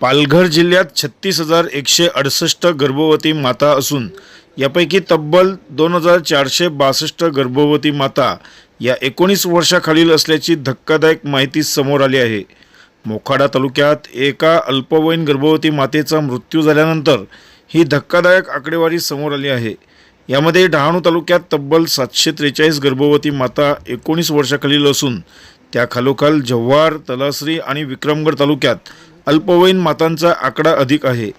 पालघर जिल्ह्यात छत्तीस हजार एकशे अडुसष्ट गर्भवती माता असून यापैकी तब्बल दोन हजार चारशे बासष्ट गर्भवती माता या एकोणीस वर्षाखालील असल्याची धक्कादायक माहिती समोर आली आहे. मोखाडा तालुक्यात एका अल्पवयीन गर्भवती मातेचा मृत्यू झाल्यानंतर ही धक्कादायक आकडेवारी समोर आली आहे. यामध्ये डहाणू तालुक्यात तब्बल सातशे त्रेचाळीस गर्भवती माता एकोणीस वर्षाखालील असून त्या खालोखाल जव्हार तलासरी आणि विक्रमगड तालुक्यात अल्पवयीन मातांचा आकडा अधिक आहे.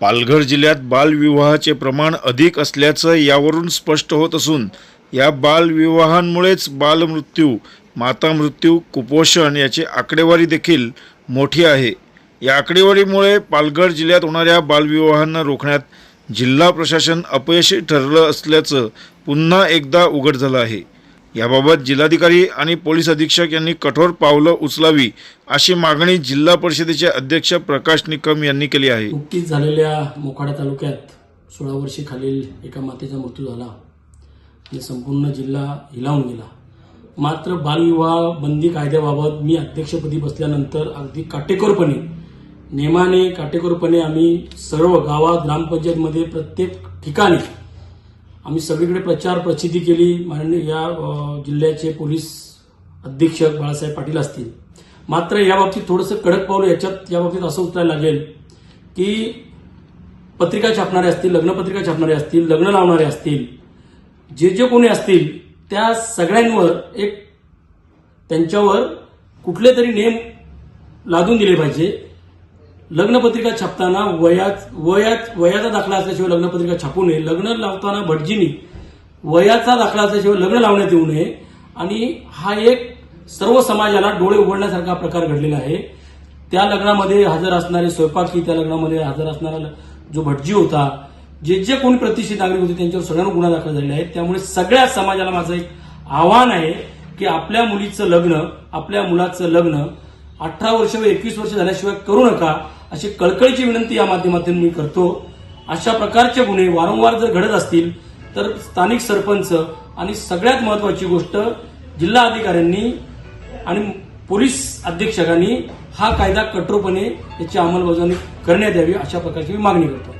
पालघर जिल्ह्यात बालविवाहाचे प्रमाण अधिक असल्याचं यावरून स्पष्ट होत असून या बालविवाहांमुळेच बालमृत्यू माता मृत्यू कुपोषण याची आकडेवारी देखील मोठी आहे. या आकडेवारीमुळे पालघर जिल्ह्यात होणाऱ्या बालविवाहांना रोखण्यात जिल्हा प्रशासन अपयशी ठरलं असल्याचं पुन्हा एकदा उघड झालं आहे. याबाबत जिल्हाधिकारी आणि पोलीस अधीक्षक यांनी कठोर पावलं उचलावी अशी मागणी जिल्हा परिषदेचे अध्यक्ष प्रकाश निकम यांनी केली आहे. नुकतीच झालेल्या मोखाडा तालुक्यात सोळा वर्षी खालील एका मातेचा मृत्यू झाला. आणि संपूर्ण जिल्हा हिलावून गेला. मात्र बालविवाह बंदी कायद्याबाबत मी अध्यक्षपदी बसल्यानंतर अगदी काटेकोरपणे नेमाने काटेकोरपणे आम्ही सर्व गावात ग्रामपंचायतमध्ये प्रत्येक ठिकाणी आम्ही सगळीकडे प्रचार प्रसिद्धी केली. माननीय या जिल्ह्याचे पोलीस अधीक्षक बाळासाहेब पाटील असतील. मात्र याबाबतीत थोडंसं कडक पाऊल याच्यात याबाबतीत असं उतरायला लागेल की पत्रिका छापणारे असतील लग्नपत्रिका छापणारे असतील लग्न लावणारे असतील जे जे कोणी असतील त्या सगळ्यांवर एक त्यांच्यावर कुठले तरी नेम लादून दिले पाहिजे. लग्नपत्रिका छापताना वयात वयात वयाचा दाखला असल्याशिवाय लग्नपत्रिका छापू नये. लग्न लावताना भटजीनी वयाचा दाखला असल्याशिवाय लग्न लावण्यात येऊ नये. आणि हा एक सर्व समाजाला डोळे उघडण्यासारखा प्रकार घडलेला आहे. त्या लग्नामध्ये हजर असणारे स्वयंपाकी त्या लग्नामध्ये हजर असणारा जो भटजी होता जे जे कोणी प्रतिष्ठित नागरिक होते त्यांच्यावर सगळ्यांना गुन्हा दाखल झालेले आहेत त्यामुळे सगळ्या समाजाला माझं एक आव्हान आहे की आपल्या मुलीचं लग्न आपल्या मुलाचं लग्न अठरा वर्ष व एकवीस वर्ष झाल्याशिवाय करू नका. अशी कळकळीची विनंती या माध्यमातून मी करतो. अशा प्रकारचे गुन्हे वारंवार जर घडत असतील तर स्थानिक सरपंच आणि सगळ्यात महत्वाची गोष्ट जिल्हा अधिकाऱ्यांनी आणि पोलीस अधीक्षकांनी हा कायदा कठोरपणे याची अंमलबजावणी करण्यात यावी अशा प्रकारची मी मागणी करतो.